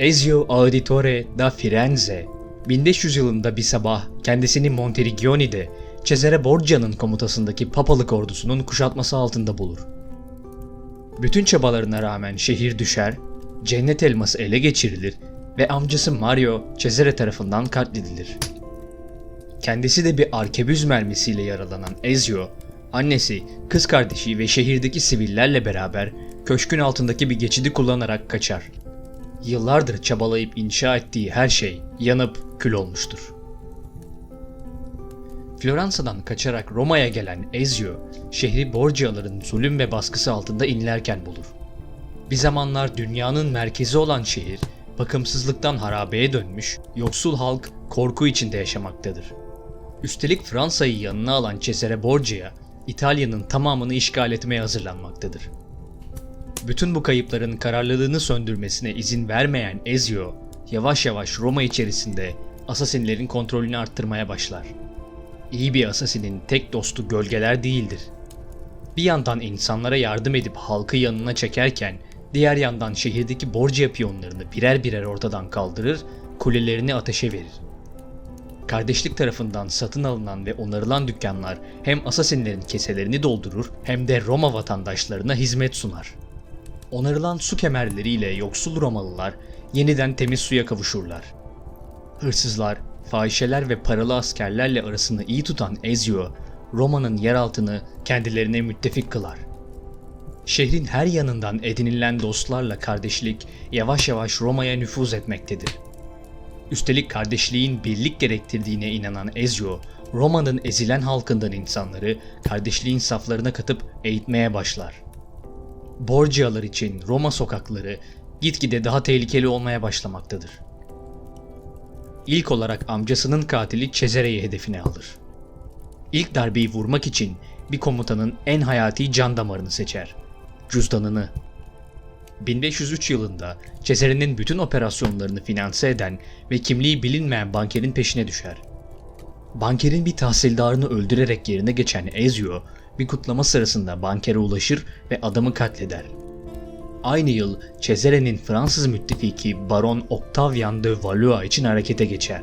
Ezio Auditore da Firenze, 1500 yılında bir sabah kendisini Monteriggioni'de Cesare Borgia'nın komutasındaki papalık ordusunun kuşatması altında bulur. Bütün çabalarına rağmen şehir düşer, cennet elması ele geçirilir ve amcası Mario Cesare tarafından katledilir. Kendisi de bir arkebüz mermisiyle yaralanan Ezio, annesi, kız kardeşi ve şehirdeki sivillerle beraber köşkün altındaki bir geçidi kullanarak kaçar. Yıllardır çabalayıp inşa ettiği her şey yanıp kül olmuştur. Floransa'dan kaçarak Roma'ya gelen Ezio, şehri Borgiaların zulüm ve baskısı altında inlerken bulur. Bir zamanlar dünyanın merkezi olan şehir, bakımsızlıktan harabeye dönmüş, yoksul halk korku içinde yaşamaktadır. Üstelik Fransa'yı yanına alan Cesare Borgia, İtalya'nın tamamını işgal etmeye hazırlanmaktadır. Bütün bu kayıpların kararlılığını söndürmesine izin vermeyen Ezio, yavaş yavaş Roma içerisinde asasinlerin kontrolünü arttırmaya başlar. İyi bir asasinin tek dostu gölgeler değildir. Bir yandan insanlara yardım edip halkı yanına çekerken, diğer yandan şehirdeki Borgia piyonlarını birer birer ortadan kaldırır, kulelerini ateşe verir. Kardeşlik tarafından satın alınan ve onarılan dükkanlar hem asasinlerin keselerini doldurur hem de Roma vatandaşlarına hizmet sunar. Onarılan su kemerleriyle yoksul Romalılar yeniden temiz suya kavuşurlar. Hırsızlar, fahişeler ve paralı askerlerle arasını iyi tutan Ezio, Roma'nın yeraltını kendilerine müttefik kılar. Şehrin her yanından edinilen dostlarla kardeşlik yavaş yavaş Roma'ya nüfuz etmektedir. Üstelik kardeşliğin birlik gerektirdiğine inanan Ezio, Roma'nın ezilen halkından insanları kardeşliğin saflarına katıp eğitmeye başlar. Borgialar için Roma sokakları gitgide daha tehlikeli olmaya başlamaktadır. İlk olarak amcasının katili Cesare'yi hedefine alır. İlk darbeyi vurmak için bir komutanın en hayati can damarını seçer. Cüzdanını. 1503 yılında Cesare'nin bütün operasyonlarını finanse eden ve kimliği bilinmeyen bankerin peşine düşer. Bankerin bir tahsildarını öldürerek yerine geçen Ezio, bir kutlama sırasında bankere ulaşır ve adamı katleder. Aynı yıl Cesare'nin Fransız müttefiki Baron Octavian de Valois için harekete geçer.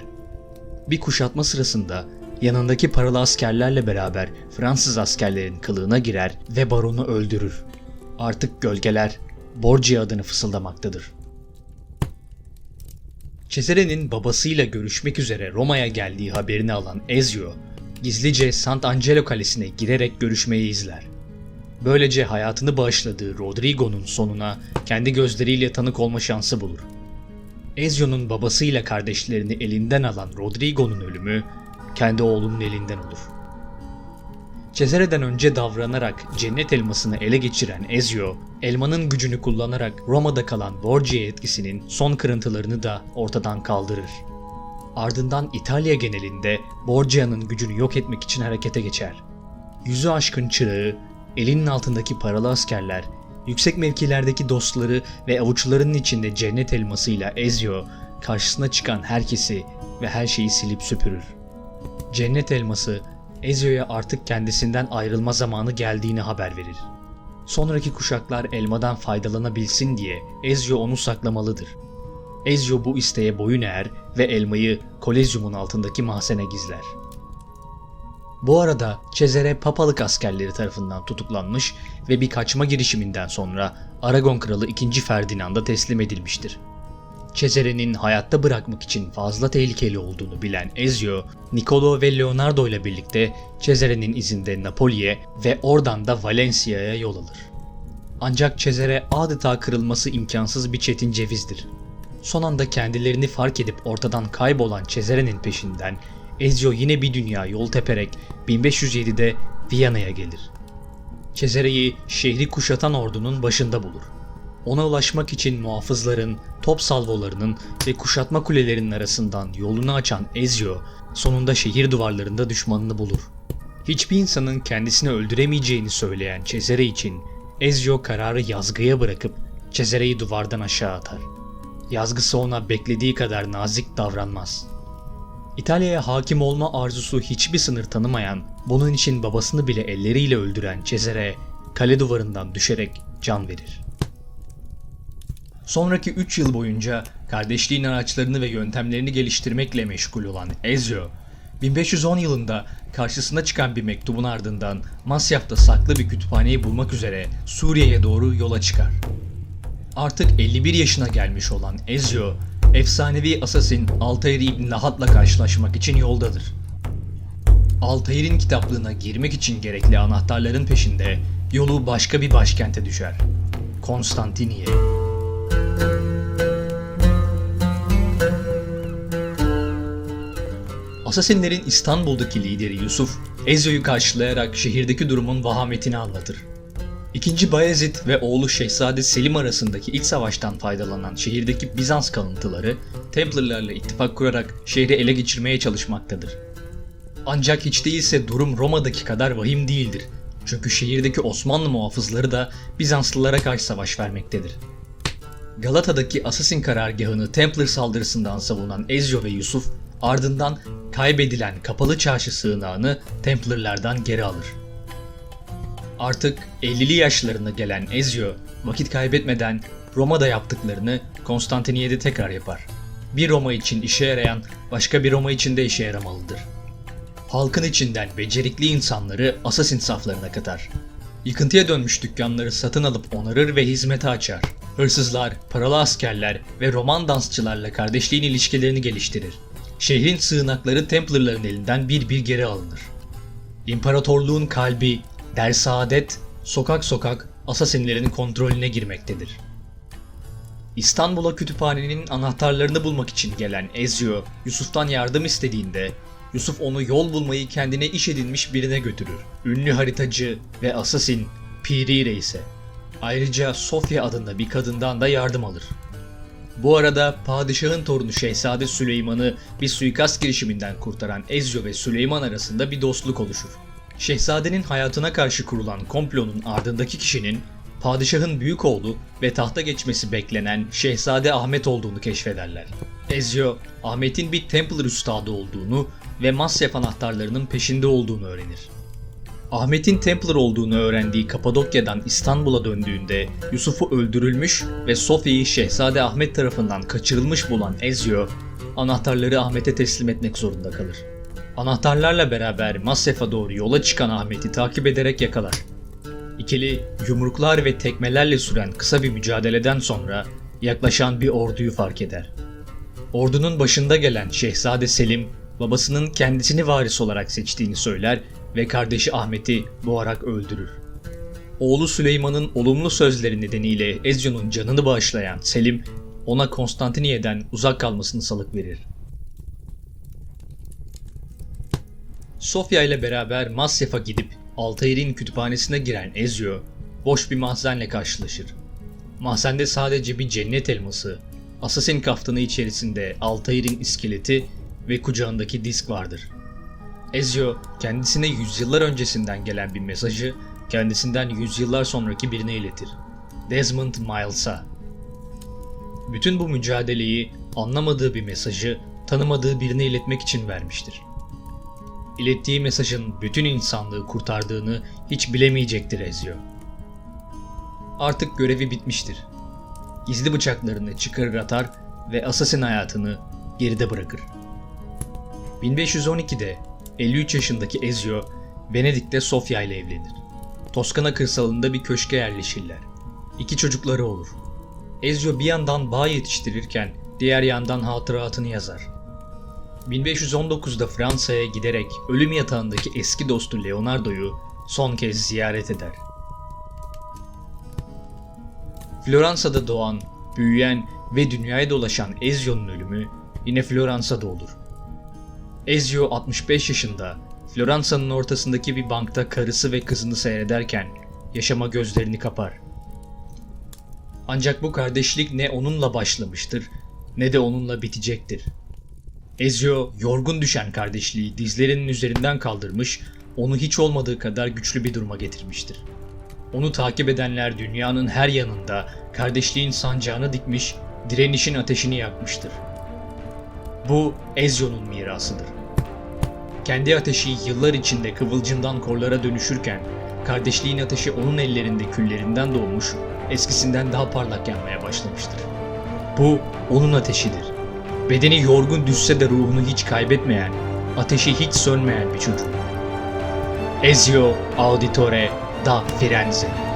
Bir kuşatma sırasında yanındaki paralı askerlerle beraber Fransız askerlerin kılığına girer ve baronu öldürür. Artık gölgeler Borgia adını fısıldamaktadır. Cesare'nin babasıyla görüşmek üzere Roma'ya geldiği haberini alan Ezio, gizlice Sant'Angelo Kalesi'ne girerek görüşmeyi izler. Böylece hayatını bağışladığı Rodrigo'nun sonuna kendi gözleriyle tanık olma şansı bulur. Ezio'nun babasıyla kardeşlerini elinden alan Rodrigo'nun ölümü kendi oğlunun elinden olur. Cesare'den önce davranarak cennet elmasını ele geçiren Ezio, elmanın gücünü kullanarak Roma'da kalan Borgia etkisinin son kırıntılarını da ortadan kaldırır. Ardından İtalya genelinde Borgia'nın gücünü yok etmek için harekete geçer. Yüzü aşkın çırağı, elinin altındaki paralı askerler, yüksek mevkilerdeki dostları ve avuçlarının içinde cennet elmasıyla Ezio, karşısına çıkan herkesi ve her şeyi silip süpürür. Cennet elması Ezio'ya artık kendisinden ayrılma zamanı geldiğini haber verir. Sonraki kuşaklar elmadan faydalanabilsin diye Ezio onu saklamalıdır. Ezio bu isteğe boyun eğer ve elmayı Kolezyum'un altındaki mahzene gizler. Bu arada Cesare papalık askerleri tarafından tutuklanmış ve bir kaçma girişiminden sonra Aragon kralı 2. Ferdinand'a teslim edilmiştir. Cesare'nin hayatta bırakmak için fazla tehlikeli olduğunu bilen Ezio, Niccolo ve Leonardo ile birlikte Cesare'nin izinde Napoli'ye ve oradan da Valencia'ya yol alır. Ancak Cesare adeta kırılması imkansız bir çetin cevizdir. Son anda kendilerini fark edip ortadan kaybolan Cesare'nin peşinden Ezio yine bir dünya yol teperek 1507'de Viyana'ya gelir. Cesare'yi şehri kuşatan ordunun başında bulur. Ona ulaşmak için muhafızların, top salvolarının ve kuşatma kulelerinin arasından yolunu açan Ezio, sonunda şehir duvarlarında düşmanını bulur. Hiçbir insanın kendisini öldüremeyeceğini söyleyen Cesare için Ezio kararı yazgıya bırakıp Cesare'yi duvardan aşağı atar. Yazgısı ona beklediği kadar nazik davranmaz. İtalya'ya hakim olma arzusu hiçbir sınır tanımayan, bunun için babasını bile elleriyle öldüren Cesare, kale duvarından düşerek can verir. Sonraki 3 yıl boyunca kardeşliğin araçlarını ve yöntemlerini geliştirmekle meşgul olan Ezio, 1510 yılında karşısına çıkan bir mektubun ardından Masyaf'ta saklı bir kütüphaneyi bulmak üzere Suriye'ye doğru yola çıkar. Artık 51 yaşına gelmiş olan Ezio, efsanevi asasin Altair İbn Lahat'la karşılaşmak için yoldadır. Altair'in kitaplığına girmek için gerekli anahtarların peşinde yolu başka bir başkente düşer. Konstantiniye. Asasinlerin İstanbul'daki lideri Yusuf, Ezio'yu karşılayarak şehirdeki durumun vahametini anlatır. İkinci Bayezid ve oğlu Şehzade Selim arasındaki iç savaştan faydalanan şehirdeki Bizans kalıntıları Templarlarla ittifak kurarak şehri ele geçirmeye çalışmaktadır. Ancak hiç değilse durum Roma'daki kadar vahim değildir. Çünkü şehirdeki Osmanlı muhafızları da Bizanslılara karşı savaş vermektedir. Galata'daki Assassin karargahını Templar saldırısından savunan Ezio ve Yusuf ardından kaybedilen kapalı çarşı sığınağını Templarlardan geri alır. Artık 50'li yaşlarına gelen Ezio vakit kaybetmeden Roma'da yaptıklarını Konstantiniye'de tekrar yapar. Bir Roma için işe yarayan başka bir Roma için de işe yaramalıdır. Halkın içinden becerikli insanları Assassin saflarına katar. Yıkıntıya dönmüş dükkanları satın alıp onarır ve hizmete açar. Hırsızlar, paralı askerler ve Roman dansçılarla kardeşliğin ilişkilerini geliştirir. Şehrin sığınakları Templarların elinden bir bir geri alınır. İmparatorluğun kalbi, der saadet, sokak sokak Assassinlerin kontrolüne girmektedir. İstanbul'a kütüphanenin anahtarlarını bulmak için gelen Ezio, Yusuf'tan yardım istediğinde Yusuf onu yol bulmayı kendine iş edinmiş birine götürür. Ünlü haritacı ve assassin Pirire ise. Ayrıca Sofya adında bir kadından da yardım alır. Bu arada padişahın torunu Şehzade Süleyman'ı bir suikast girişiminden kurtaran Ezio ve Süleyman arasında bir dostluk oluşur. Şehzadenin hayatına karşı kurulan komplonun ardındaki kişinin padişahın büyük oğlu ve tahta geçmesi beklenen Şehzade Ahmet olduğunu keşfederler. Ezio, Ahmet'in bir Templar üstadı olduğunu ve Masyaf anahtarlarının peşinde olduğunu öğrenir. Ahmet'in Templar olduğunu öğrendiği Kapadokya'dan İstanbul'a döndüğünde Yusuf'u öldürülmüş ve Sofya'yı Şehzade Ahmet tarafından kaçırılmış bulan Ezio, anahtarları Ahmet'e teslim etmek zorunda kalır. Anahtarlarla beraber Masyaf'a doğru yola çıkan Ahmet'i takip ederek yakalar. İkili yumruklar ve tekmelerle süren kısa bir mücadeleden sonra yaklaşan bir orduyu fark eder. Ordunun başında gelen Şehzade Selim, babasının kendisini varis olarak seçtiğini söyler ve kardeşi Ahmet'i boğarak öldürür. Oğlu Süleyman'ın olumlu sözleri nedeniyle Ezio'nun canını bağışlayan Selim, ona Konstantiniye'den uzak kalmasını salık verir. Sofya ile beraber Masyaf'a gidip Altair'in kütüphanesine giren Ezio, boş bir mahzenle karşılaşır. Mahzende sadece bir cennet elması, Assassin kaftanı içerisinde Altair'in iskeleti ve kucağındaki disk vardır. Ezio kendisine yüzyıllar öncesinden gelen bir mesajı kendisinden yüzyıllar sonraki birine iletir. Desmond Miles'a. Bütün bu mücadeleyi anlamadığı bir mesajı tanımadığı birine iletmek için vermiştir. İlettiği mesajın bütün insanlığı kurtardığını hiç bilemeyecektir Ezio. Artık görevi bitmiştir. Gizli bıçaklarını çıkarır atar ve Assassin hayatını geride bırakır. 1512'de 53 yaşındaki Ezio, Venedik'te Sofya ile evlenir. Toskana kırsalında bir köşke yerleşirler. İki çocukları olur. Ezio bir yandan bağ yetiştirirken diğer yandan hatıratını yazar. 1519'da Fransa'ya giderek ölüm yatağındaki eski dostu Leonardo'yu son kez ziyaret eder. Floransa'da doğan, büyüyen ve dünyaya dolaşan Ezio'nun ölümü yine Floransa'da olur. Ezio 65 yaşında Floransa'nın ortasındaki bir bankta karısı ve kızını seyrederken yaşama gözlerini kapar. Ancak bu kardeşlik ne onunla başlamıştır ne de onunla bitecektir. Ezio yorgun düşen kardeşliği dizlerinin üzerinden kaldırmış, onu hiç olmadığı kadar güçlü bir duruma getirmiştir. Onu takip edenler dünyanın her yanında kardeşliğin sancağını dikmiş, direnişin ateşini yakmıştır. Bu Ezio'nun mirasıdır. Kendi ateşi yıllar içinde kıvılcımdan korlara dönüşürken, kardeşliğin ateşi onun ellerinde küllerinden doğmuş, eskisinden daha parlak yanmaya başlamıştır. Bu onun ateşidir. Bedeni yorgun düşse de ruhunu hiç kaybetmeyen, ateşi hiç sönmeyen bir çocuk. Ezio Auditore da Firenze